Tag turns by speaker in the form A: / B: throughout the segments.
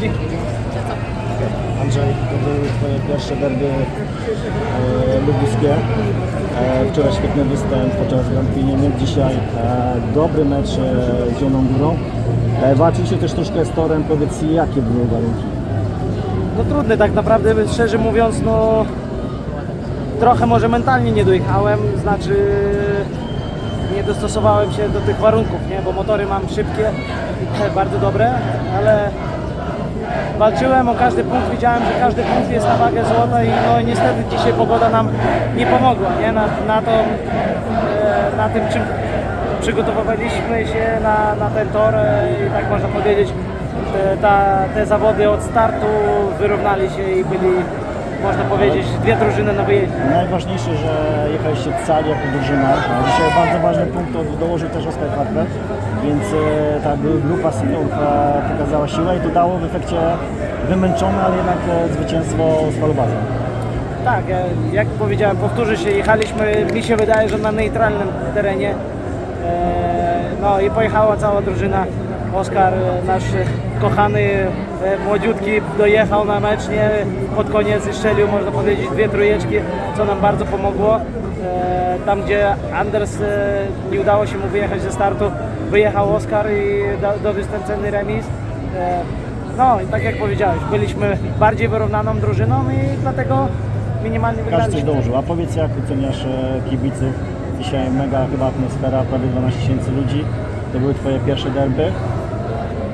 A: Dzięki.
B: Andrzej, to były Twoje pierwsze derby e, lubuskie. E, wczoraj świetny występ podczas Grand Prix. Dzisiaj dobry mecz z Zieloną Górą. E, walczyliście też troszkę z Torem. Powiedz, jakie były warunki?
A: No trudny tak naprawdę, szczerze mówiąc, no trochę może mentalnie nie dojechałem, znaczy nie dostosowałem się do tych warunków, nie? bo motory mam szybkie, bardzo dobre, ale walczyłem o każdy punkt, widziałem, że każdy punkt jest na wagę złota i no niestety dzisiaj pogoda nam nie pomogła, nie? Na, na to, e, na tym czym przygotowywaliśmy się na, na ten tor e, i tak można powiedzieć, te, ta, te zawody od startu wyrównali się i byli, można powiedzieć, dwie drużyny na wyjeździe.
B: Najważniejsze, że jechaliście cali jako drużyna. Dzisiaj bardzo ważny punkt to dołożył też Oskar Harper, więc e, ta gru- grupa seniorów pokazała siłę i to dało w efekcie wymęczone, ale jednak e, zwycięstwo z falubazem.
A: Tak, e, jak powiedziałem, powtórzę się, jechaliśmy, mi się wydaje, że na neutralnym terenie. No i pojechała cała drużyna. Oskar, e, nasz kochany, e, młodziutki, dojechał na mecz, nie? Pod koniec i strzelił, można powiedzieć, dwie trójeczki, co nam bardzo pomogło. E, Tam, gdzie Anders nie udało się mu wyjechać ze startu, wyjechał Oskar i do- dowiózł ten cenny remis. No i tak jak powiedziałeś, byliśmy bardziej wyrównaną drużyną i dlatego minimalnie
B: Każdy coś
A: wygraliśmy.
B: dołożył. A powiedz, jak oceniasz kibiców? Dzisiaj mega chyba atmosfera, prawie 12 tysięcy ludzi. To były Twoje pierwsze derby.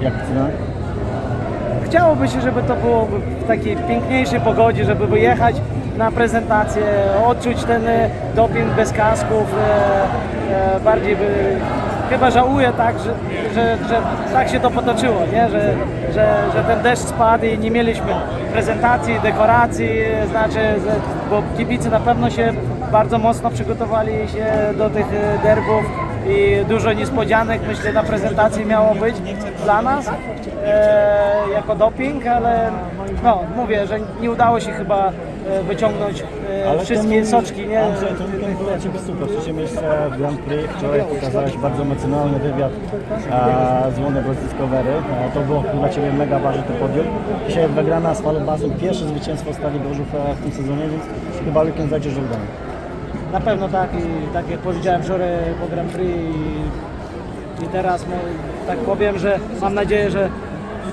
B: Jak ocena?
A: Chciałoby się, żeby to było w takiej piękniejszej pogodzie, żeby wyjechać na prezentację, odczuć ten e, doping bez kasków. e, e, Bardziej by... Chyba żałuję tak, że, że, że tak się to potoczyło, nie? Że, że, że ten deszcz spadł i nie mieliśmy prezentacji, dekoracji, znaczy, bo kibice na pewno się bardzo mocno przygotowali się do tych e, derbów i dużo niespodzianek myślę na prezentacji miało być dla nas e, jako doping, ale no mówię, że nie udało się chyba e, wyciągnąć e, wszystkie
B: ten-
A: soczki, nie?
B: Andrzej, ten weekend był dla Ciebie super. Trzecie miejsce w Grand Prix. Wczoraj pokazałeś bardzo emocjonalny wywiad a, z Warner Bros. Discovery. A, to było dla Ciebie mega ważne to podium. Dzisiaj wygrana z falobazem. Pierwsze zwycięstwo Stali Gorzów e, w tym sezonie, więc chyba weekend zajdziesz do.
A: Na pewno tak i tak jak powiedziałem wczoraj po Grand Prix i, i teraz tak powiem, że mam nadzieję, że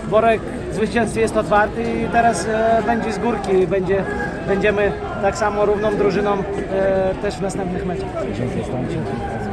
A: worek zwycięstw jest otwarty i teraz e, będzie z górki będzie, będziemy tak samo równą drużyną e, też w następnych meczach.
B: Dzięki.